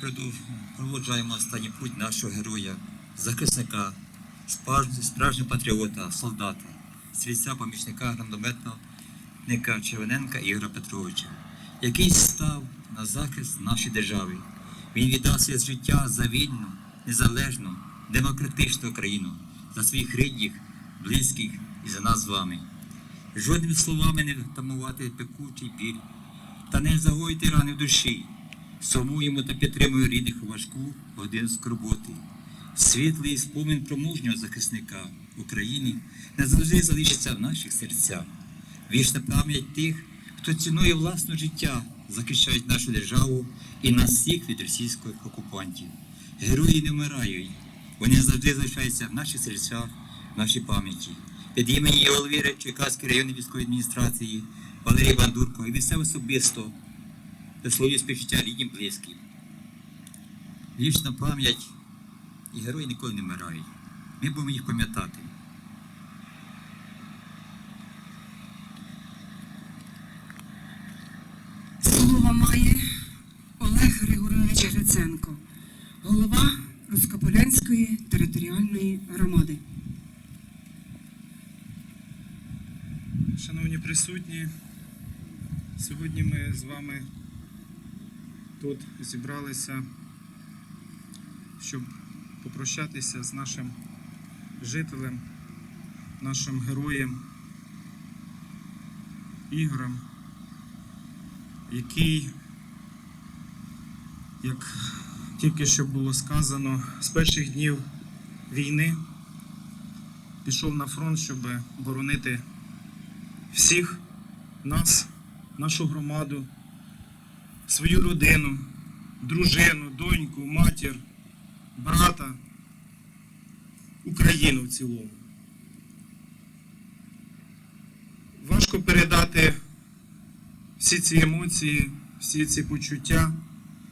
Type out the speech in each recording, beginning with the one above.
сьогодні проводжаємо останній путь нашого героя, захисника, справжнього патріота, солдата, стрільця помічника гранатометника Червоненка Ігоря Петровича, який став на захист нашої держави. Він віддав своє життя за вільну, незалежну, демократичну країну, за своїх рідних, близьких і за нас з вами. Жодними словами не втамувати пекучий біль та не загоїти рани в душі. Сумуємо та підтримуємо рідних у важку годину скорботи. Світлий спомин про мужнього захисника України не завжди залишиться в наших серцях. Вічна пам'ять тих, хто цінує власне життя, захищають нашу державу і нас всіх від російських окупантів. Герої не вмирають, вони завжди залишаються в наших серцях, в нашій пам'яті. Від імені голови Черкаської районної військової адміністрації Валерія Бандурко і від себе особисто висловлюю співчуття рідним близьким. Вічна пам'ять і герої ніколи не вмирають. Ми будемо їх пам'ятати. Слово має Олег Григорович Гриценко, голова Роскополянської територіальної громади. Шановні присутні, сьогодні ми з вами тут зібралися, щоб попрощатися з нашим жителем, нашим героєм Ігорем, який, як тільки що було сказано, з перших днів війни пішов на фронт, щоб боронити всіх нас, нашу громаду, свою родину, дружину, доньку, матір, брата, Україну в цілому. Важко передати всі ці емоції, всі ці почуття,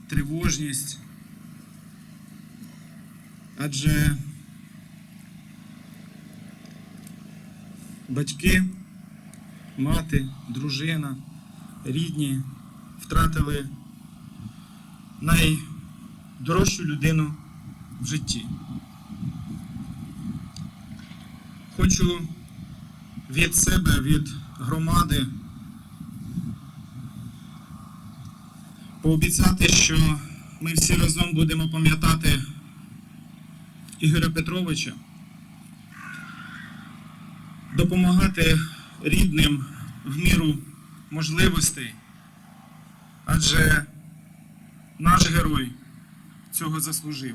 тривожність. Адже батьки мати, дружина, рідні втратили найдорожчу людину в житті. Хочу від себе, від громади пообіцяти, що ми всі разом будемо пам'ятати Ігоря Петровича, допомагати рідним в міру можливостей, адже наш герой цього заслужив.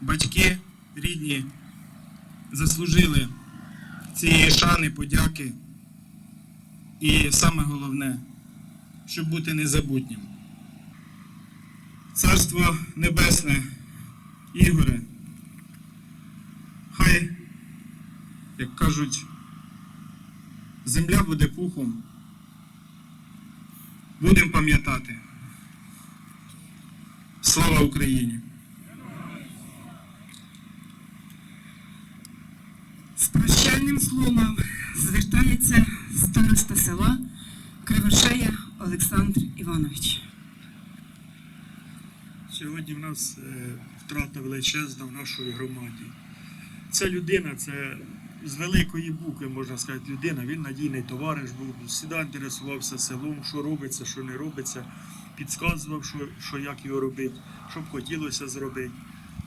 Батьки рідні заслужили цієї шани, подяки. І саме головне, щоб бути незабутнім. Царство Небесне, Ігоре, хай, як кажуть, земля буде пухом. Будемо пам'ятати. Слава Україні! З прощальним словом звертається староста села Кривошея Олександр Іванович. Сьогодні в нас е, втрата величезна в нашій громаді. Ця людина, це з великої букви, можна сказати, людина. Він надійний товариш був, завжди інтересувався селом, що робиться, що не робиться, підказував, що, що як його робити, що б хотілося зробити.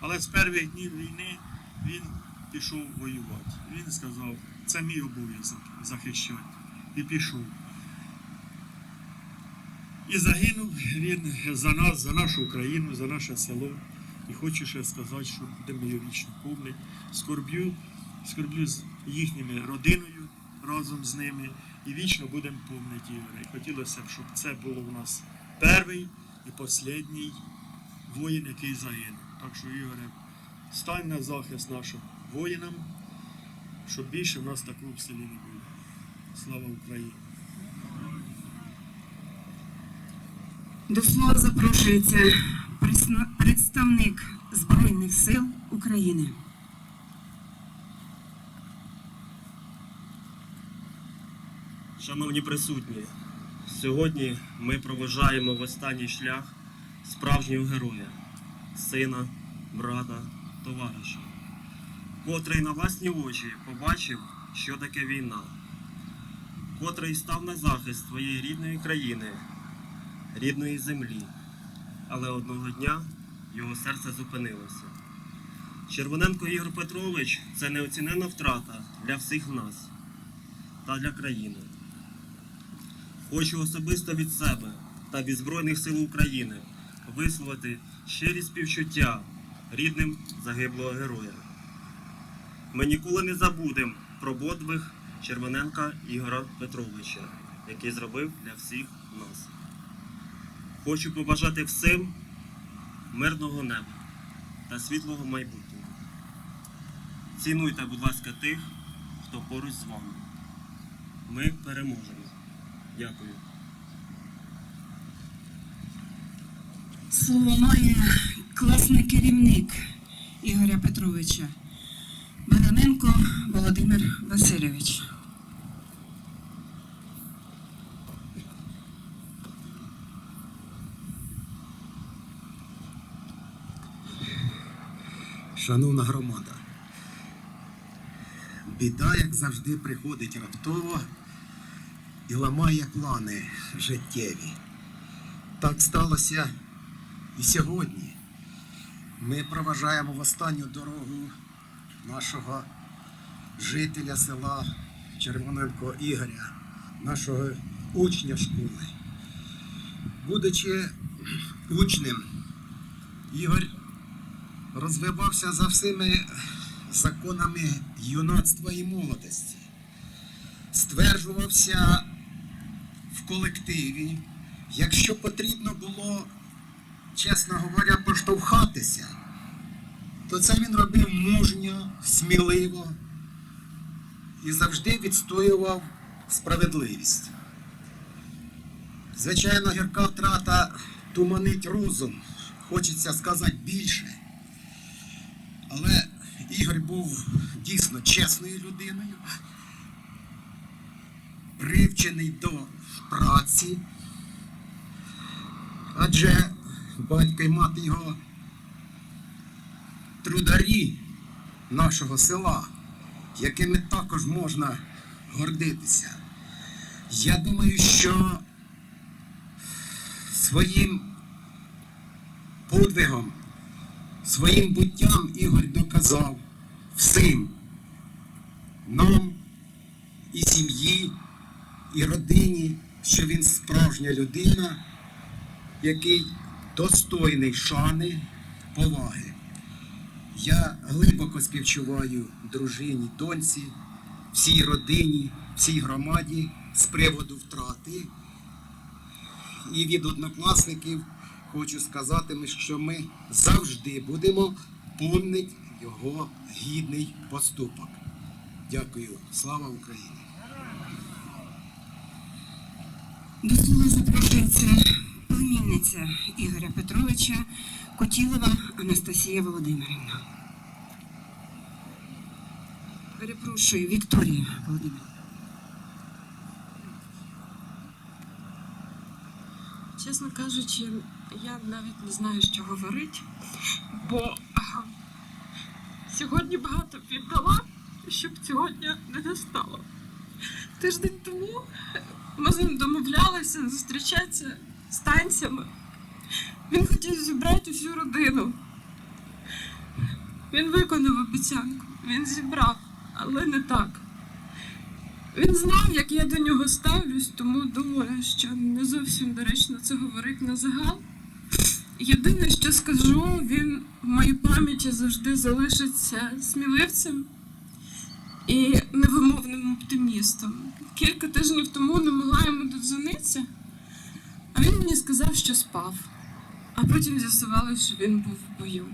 Але з перших днів війни він пішов воювати. Він сказав, це мій обов'язок захищати. І пішов. І загинув він за нас, за нашу Україну, за наше село. І хочу ще сказати, що будемо його вічно помнити. Скорблю, скорблю з їхніми родиною разом з ними. І вічно будемо помнити Ігоря. Хотілося б, щоб це було у нас перший і останній воїн, який загинув. Так що, Ігоре, стань на захист нашим воїнам, щоб більше в нас такого в селі не було. Слава Україні! До слова запрошується представник Збройних сил України. Шановні присутні, сьогодні ми проважаємо в останній шлях справжнього героя, сина, брата, товариша, котрий на власні очі побачив, що таке війна, котрий став на захист своєї рідної країни, рідної землі, але одного дня його серце зупинилося. Червоненко Ігор Петрович це неоцінена втрата для всіх нас та для країни. Хочу особисто від себе та від Збройних сил України висловити щирі співчуття рідним загиблого героя. Ми ніколи не забудемо про подвиг Червоненка Ігора Петровича, який зробив для всіх нас. Хочу побажати всім мирного неба та світлого майбутнього. Цінуйте, будь ласка, тих, хто поруч з вами. Ми переможемо. Дякую. Слово має класний керівник Ігоря Петровича Богданенко Володимир Васильович. Шановна громада, біда, як завжди, приходить раптово і ламає плани життєві. Так сталося і сьогодні. Ми проважаємо в останню дорогу нашого жителя села Червоненко Ігоря, нашого учня школи. Будучи учнем, Ігор розвивався за всіми законами юнацтва і молодості, стверджувався в колективі, якщо потрібно було, чесно говоря, поштовхатися, то це він робив мужньо, сміливо і завжди відстоював справедливість. Звичайно, гірка втрата туманить розум, хочеться сказати більше. Але Ігор був дійсно чесною людиною, привчений до праці. Адже батько і мати його трударі нашого села, якими також можна гордитися. Я думаю, що своїм подвигом Своїм буттям Ігор доказав всім нам і сім'ї, і родині, що він справжня людина, який достойний шани, поваги. Я глибоко співчуваю дружині, доньці, всій родині, всій громаді з приводу втрати. І від однокласників хочу сказати, що ми завжди будемо помнити його гідний поступок. Дякую. Слава Україні! До слова запрошується племінниця Ігоря Петровича Котілова Анастасія Володимирівна. Перепрошую, Вікторія Володимирівна. Чесно кажучи, я навіть не знаю, що говорити, бо сьогодні багато віддала, щоб цього дня не настало. Тиждень тому ми з ним домовлялися зустрічатися з танцями. Він хотів зібрати всю родину. Він виконав обіцянку, він зібрав, але не так. Він знав, як я до нього ставлюсь, тому думаю, що не зовсім доречно це говорити на загал. Єдине, що скажу, він в моїй пам'яті завжди залишиться сміливцем і невимовним оптимістом. Кілька тижнів тому не могла йому додзвонитися, він мені сказав, що спав. А потім з'ясувалося, що він був в бою.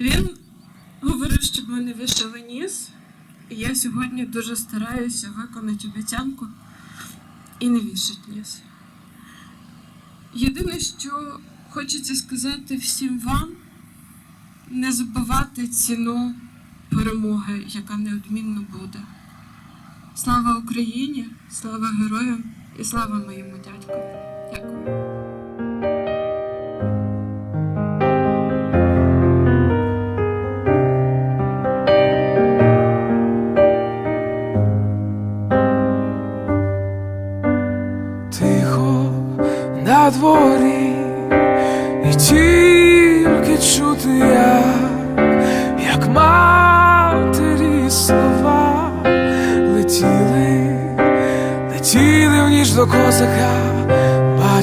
Він говорив, щоб ми не вишили ніс, і я сьогодні дуже стараюся виконати обіцянку і не вішати ніс. Єдине, що хочеться сказати всім вам, не забувати ціну перемоги, яка неодмінно буде. Слава Україні, слава героям і слава моєму дядьку. Тихо на дворі, і тільки чути як, як матері слова летіли, летіли в ніч до козака,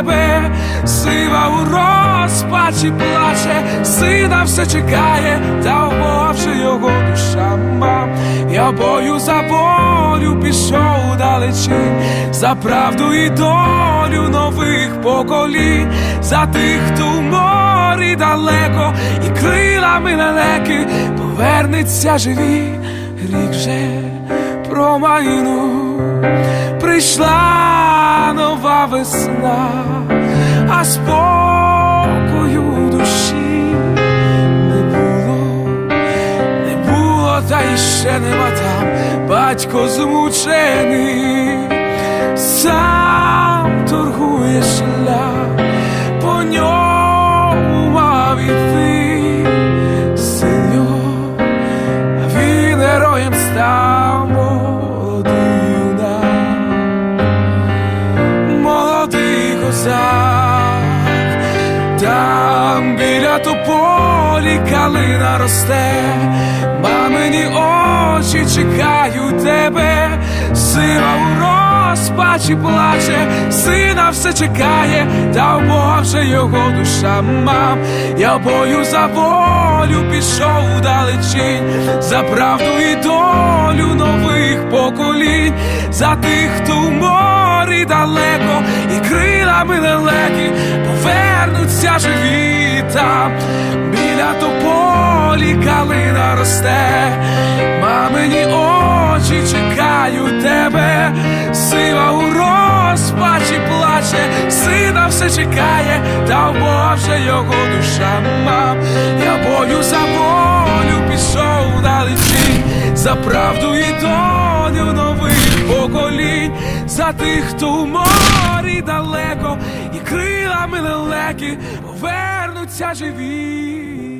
тебе, сива у розпачі плаче, сина все чекає, та умовши його душа мам. Я бою за волю пішов далечінь, за правду і долю нових поколінь, за тих, хто в морі далеко, і крилами лелеки повернеться живі, рік же промайнув, прийшла нова весна, а спокою душі не було не було, та іще нема там. Батько змучений, сам торгує розпачі плаче, сина все чекає, та вже його душа мам. Я бою за волю пішов далечінь, за правду і долю нових поколінь, за тих, хто в морі далеко, і крилами лелеки повернуться живі там, біля тополі калина росте, мамині очі чекають тебе, сива у плаче, сина все чекає, та вже його душа мам. Я бою за волю пішов далечінь, за правду і долю нових поколінь, за тих, хто в морі далеко, і крилами лелеки повернуться живі.